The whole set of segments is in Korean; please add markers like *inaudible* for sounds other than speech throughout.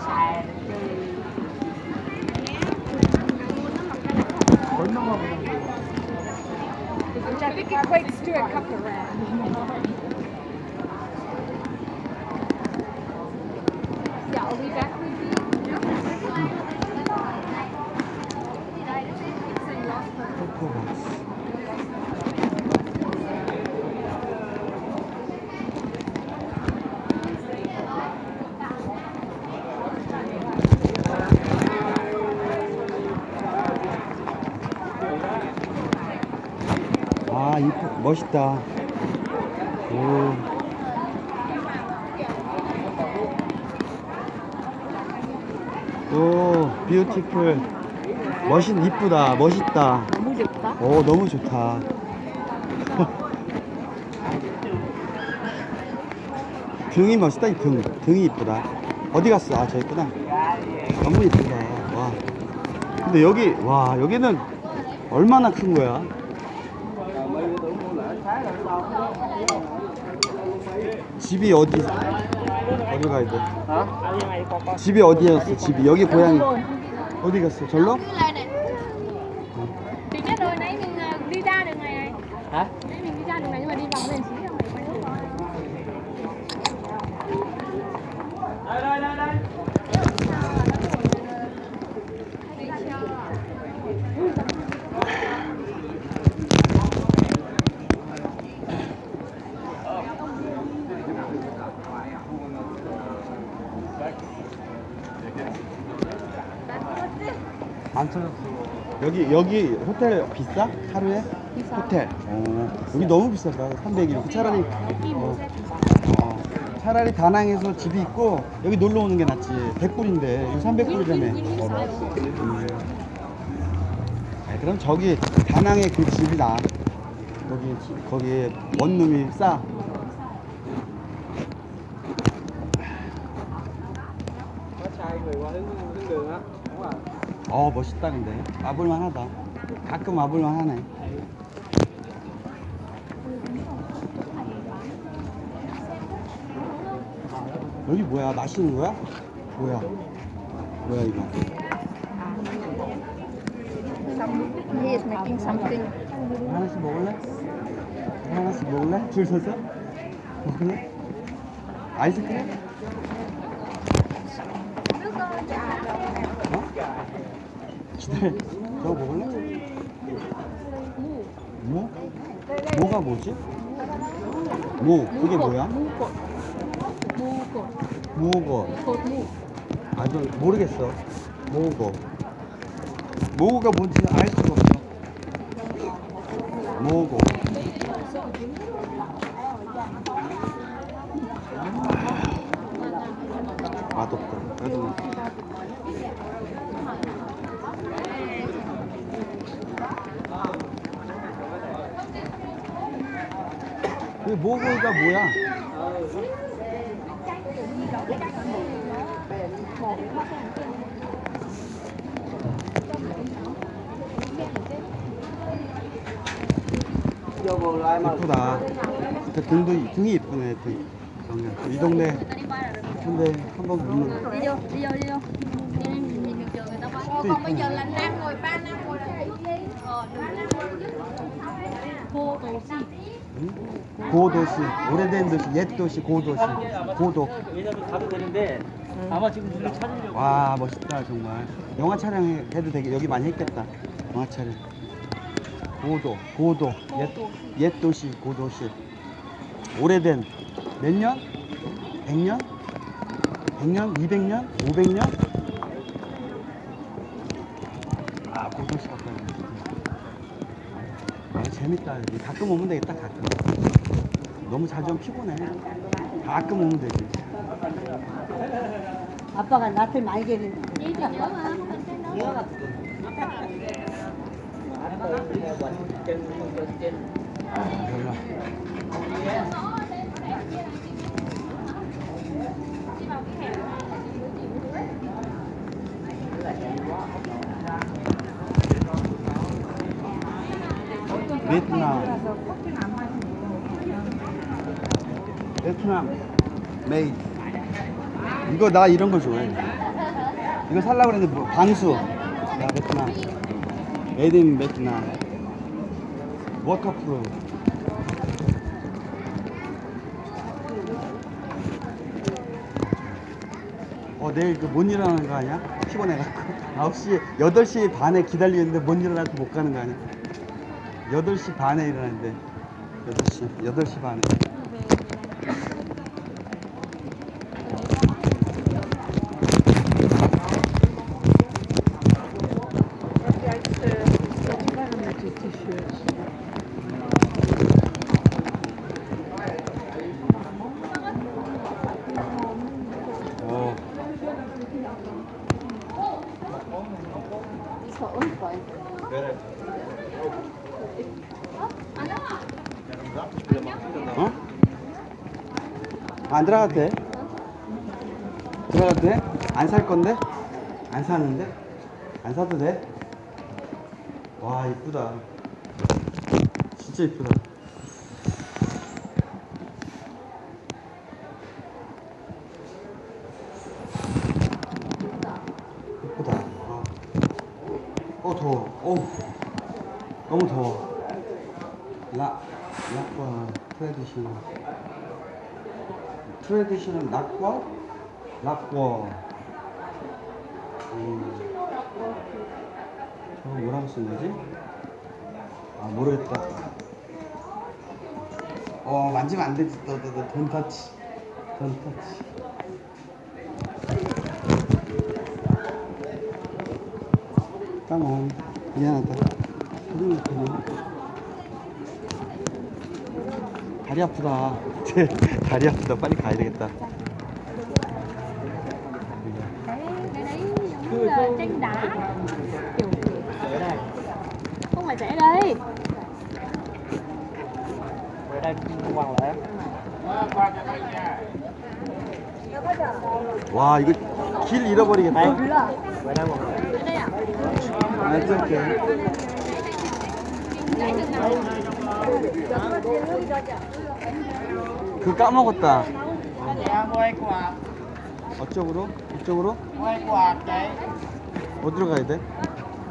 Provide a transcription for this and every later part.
Which I think equates to a cup around. Yeah, are we back 멋있다. 오. 오, 뷰티풀. 멋있, 이쁘다. 멋있다. 너무 좋다. 오, 너무 좋다. *laughs* 등이 멋있다, 이 등. 등이 이쁘다. 어디 갔어? 아, 저 있구나. 너무 이쁘다. 와. 근데 여기, 와, 여기는 얼마나 큰 거야? 집이 어디, 어디 가야 돼? 집이 어디였어? 집이 여기 고향이 어디 갔어? 절로? Đi lên này. Thì cái đôi nãy mình ờ, đi ra đường này này. Hả? Nãy mình đi ra đường này nhưng mà đi vòng lên xíu rồi quay lại. Đây, 안 찾았어. 여기 여기 호텔 비싸? 하루에? 비싸. 호텔. 어, 여기 너무 비싸다. 300이면 차라리 어, 어, 차라리 다낭에서 집이 있고 여기 놀러 오는 게 낫지. 100불인데 여기 300불이라며. 음. 아, 그럼 저기 다낭에 그 집이 나. 거기 거기에 원룸이 싸. Có sai người qua hướng hướng đường á. Đúng rồi. 어 멋있다 근데 와볼만 하다 가끔 와볼만 하네 여기 뭐야 마시는 거야? 뭐야 뭐야 이거 He is. 하나씩 먹을래? 하나씩 먹을래? 줄 서서? 먹을래? 아이스크림? 어? 기다려 저거 먹을래? 뭐? 뭐가 뭐지? 뭐? 그게 뭐야? 무꽃. 무꽃. 무거 꽃 무. 아주 모르겠어 모거 모거가 뭔지 알 수가 없어 모거 맛없다 그래도 그 모거가 뭐야? 이쁘다. 등도 등이 이쁘네. 등. 이 동네 근데 한번 보면 Đi vô, đi vô, đi vô. Đi đi, mình nhìn đường trường người ta qua. Thì- Còn bây giờ là nam ngồi, ba nam ngồi đây. Ờ, đừng Cô tổ gì? 고도시 오래된 도시 옛 도시 고도시 고도 왜냐면 가도 되는데 아마 지금 찾으려고. 와 멋있다 정말 영화 촬영해도 되게 여기 많이 했겠다 영화 촬영 고도 고도 옛, 옛 도시 고도시 오래된 몇 년? 100년? 100년? 200년? 500년? 아 고도시 같다 아 재밌다 여기 가끔 오면 되겠다 가끔 너무 자주 오면 피곤해 가끔 오면 되지 아빠가 낯을 많이 Đi thì nhớ 베트남 베트남 메이드 이거 나 이런 거 좋아해 이거 살라고 그랬는데 뭐, 방수. 야, 베트남. 메이드 인 베트남. 워터프루. 어, 내일 그 못 일어나는 거 아니야? 피곤해갖고. *laughs* 9시, 8시 반에 기다리는데 못 일어나고 못 가는 거 아니야? 8시 반에 일어나는데. 8시, 8시 반에. 어, 어? 안 들어가도 돼? 들어가도 돼? 안 살 건데? 안 사는데? 안 사도 돼? 와 이쁘다 진짜 이쁘다 이쁘다 아. 어 더워 어우 너무 더워 라, 락과 트레디셔널 트레디셔널 락과? 락과. 음. 저거 뭐라고 쓴 거지? 아 모르겠다. 어 만지면 안 되지. 너너너돈 터치 돈 터치 까만 미안하다. 다리 아프다 다리 아프다 빨리 가야 되겠다 cái cái đấy giống là tranh đá kiểu không phải rẽ đây Về đây hoàng lẽ. 와 이거 길 잃어버리겠다 Về đây hoàng lẽ. Ở đây à 아 쩔게 그 까먹었다 Dạ, quay quạt. 어쪽으로? 이쪽으로? Quạt. 어디로 가야 돼?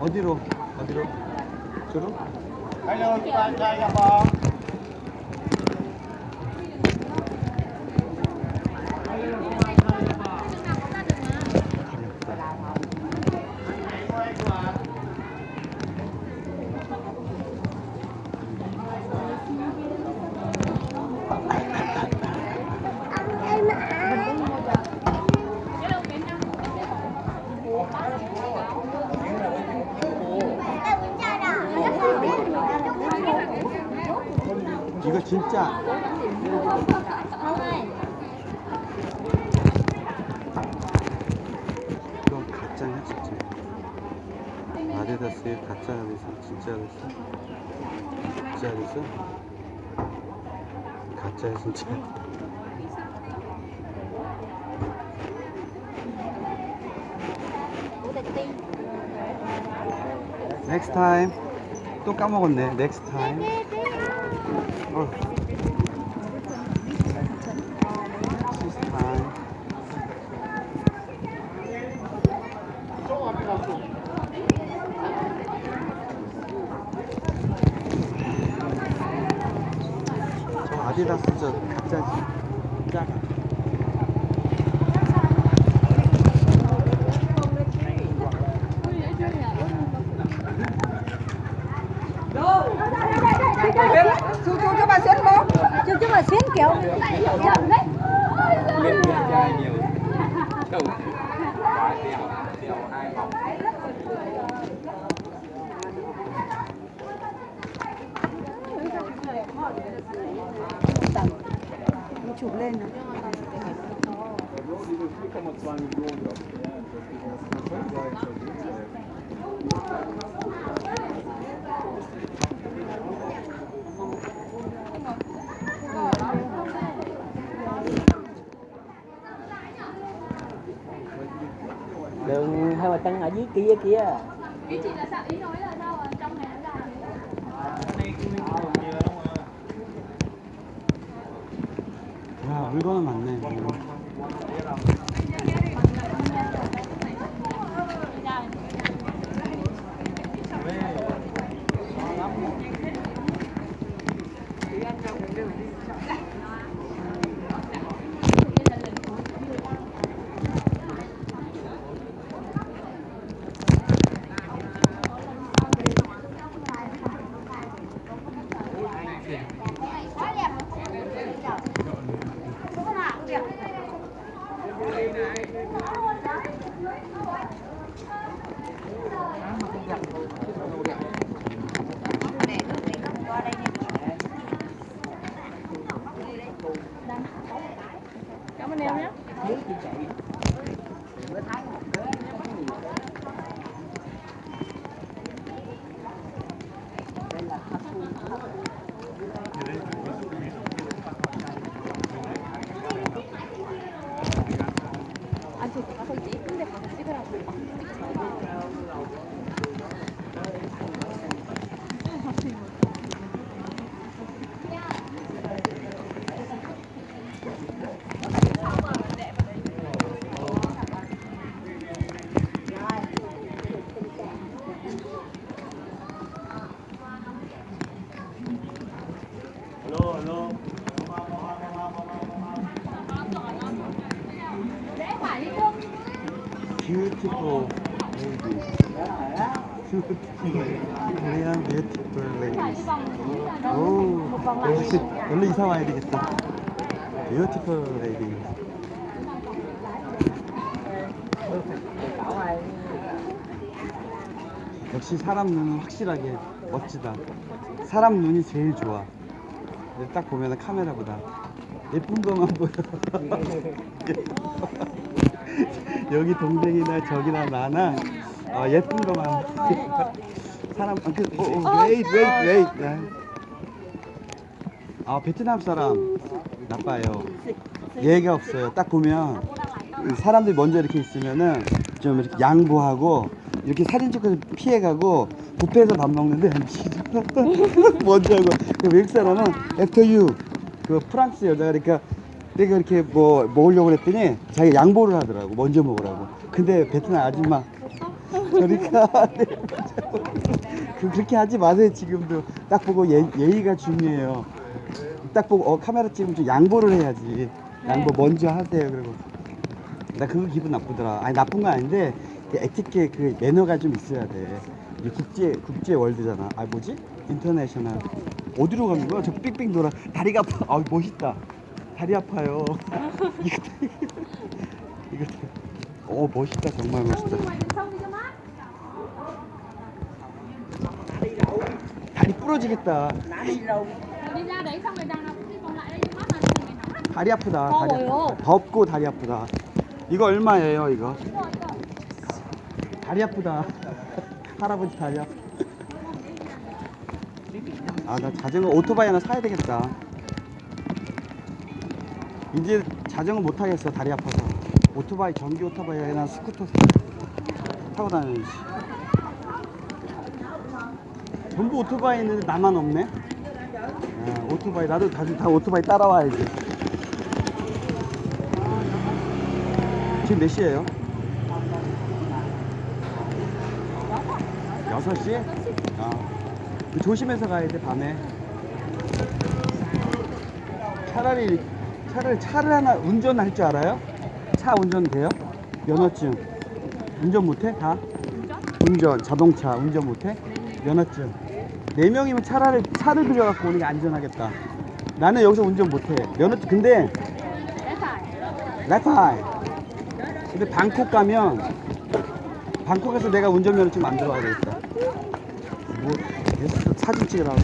어디로? 어디로? 저로? Lương anh. 이거 진짜. 이건 가짜냐 진짜. 아디다스의 가짜가 됐어 진짜가 됐어 진짜 됐어 가짜야 진짜. *laughs* 넥스트 타임 또 까먹었네. 넥스트 타임 어. 아디다스 저 가짜지 kéo chậm đấy Bên kia nhiều. Đầu Đèo Đèo hai vòng chụp lên nữa kia kia. ý chị là sao ý nói là sao ở trong này nó ra 야 물건은 많네 Thank. 역시 원래 이사 와야 되겠다. Beautiful lady. 역시 사람 눈은 확실하게 멋지다. 사람 눈이 제일 좋아. 근데 딱 보면 카메라보다 예쁜 것만 보여. *laughs* 여기 동생이나 저기나 나나 어, 예쁜 것만 사람 아, 그, 어, 어, wait wait 네. 아 베트남 사람. 나빠요. 예의가 없어요. 딱 보면 사람들이 먼저 이렇게 있으면은 좀 이렇게 양보하고 이렇게 사진 찍고 피해가고 뷔페에서 밥 먹는데 *laughs* 먼저 하고. 그 외국 사람은 after you. 그 프랑스 여자가 그러니까 내가 이렇게 뭐 먹으려고 그랬더니 자기 양보를 하더라고. 먼저 먹으라고. 근데 베트남 아줌마. 그러니까 네, *laughs* 그- 그렇게 하지 마세요 지금도. 딱 보고 예, 예의가 중요해요 딱 보고 어 카메라 찍으면 좀 양보를 해야지. 양보 먼저 하세요. 그리고 나 그거 기분 나쁘더라. 아니 나쁜 건 아닌데 그 에티켓 그 매너가 좀 있어야 돼. 이게 국제 국제 월드잖아. 아 뭐지? 인터내셔널. 어디로 가는 거야? 저 삑삑 돌아. 다리가 아파. 아 멋있다. 다리 아파요. *laughs* 이거 *laughs* 이거 어 멋있다. 정말 멋있다. 다리 부러지겠다 đi ra đấy xong rồi đằng nào cũng đi vòng lại đây cho mát là ngày nóng 다리 아프다 어, 다리? 아프다. 덥고 다리 아프다. 이거 얼마예요 이거? 다리 아프다. *laughs* 할아버지 다리 아프다 아 나 자전거 오토바이 하나 사야 되겠다. 이제 자전거 못 타겠어 다리 아파서. 오토바이 전기 오토바이 하나 스쿠터 타고 다녀야지. 전부 오토바이 있는데 나만 없네? 아, 오토바이 나도 다, 다 오토바이 따라와야지 지금 몇 시예요? 6시? 아. 조심해서 가야 돼, 밤에. 차라리, 차라리 차를 하나 운전할 줄 알아요? 차 운전 돼요? 면허증. 운전 못해? 다? 운전, 자동차 운전 못해? 면허증. 네 명이면 차라리 차를 들여갖고 오는 게 안전하겠다. 나는 여기서 운전 못해. 면허증, 근데 라파이. 근데 방콕 가면 방콕에서 내가 운전면허증 만들어 와야 되겠다. 뭐 계속 사진 찍으라고?